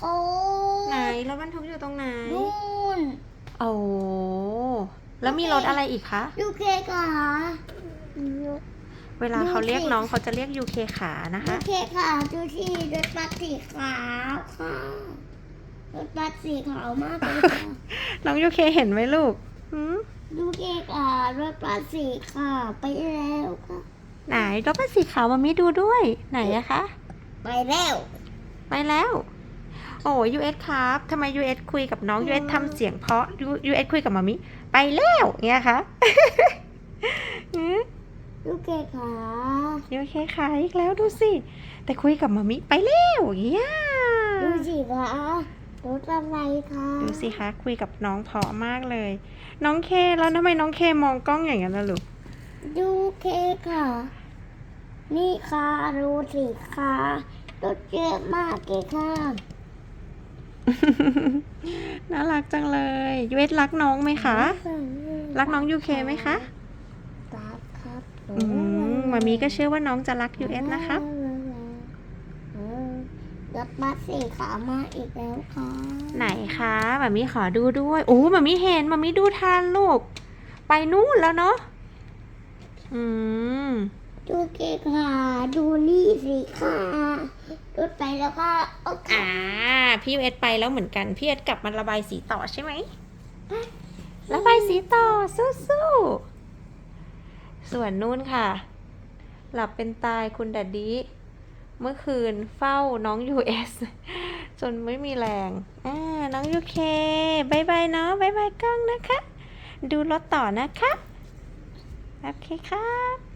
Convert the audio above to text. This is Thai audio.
ทุไหนกรถบรรทุกอยู่ตรงไหนนู่นโอ้แล้วมีรถอะไรอีกคะยูเคค่ะเวลาเขาเรียกน้องเขาจะเรียกยูเคขานะยูคะเคค่ะดูที่รถบัสสีขาวค่ะรถบัสสีขาวมากเลยค่ะน้องยูเคเห็นไหมลูกหืมยูเคค่ะรถบัสสีขาวไปแล้วค่ะไหนรถบัสสีขาวมามิดูด้วยไหนอะคะ ไปแล้ว ไปแล้ว โอ้ยูเอสครับทำไมยูเอสคุยกับน้องยูเอสทำเสียงเพราะยูเอสคุยกับมามิ ไปแล้วเงี้ยคะหืมยูเคค่ะยูเคขาอีกแล้วดูสิ แต่คุยกับมามิไปแล้วอย่างเงี้ยดูสิคะรถอะไรคะดูสิคะคุยกับน้องเพราะมากเลย น้องเคแล้วทำไมน้องเคมองกล้องอย่างนั้นล่ะลูกยูเคค่ะ นี่ค่ะดูสิค่ะรถเยอะมากเลยค่ะ น่ารักจังเลยยูเอสรักน้องไหมคะ รักน้องยูเคไหมคะรักครับอืมมามีก็เชื่อว่าน้องจะรักยูเอสนะครับรถบัสสีขาวมาอีกแล้วค่ะ ไหนคะมามีขอดูด้วยโอ้มามีเห็นมามีดูทันลูก ไปนู่นแล้วเนาะอืมดูเกค่ะ ดูนี่สิค่ะ รถไปแล้วค่ะโอเคอ่า พี่ยูเอสไปแล้วเหมือนกัน พี่เอสกลับมาระบายสีต่อใช่ไหม ระบายสีต่อสู้ๆ ส่วนนู่นค่ะ หลับเป็นตายคุณดัดดี้เมื่อคืนเฝ้าน้อง US จนไม่มีแรง อ่า น้องยูเคบายบายเนาะบายบายกล้องนะคะ ดูรถต่อนะคะ โอเคครับ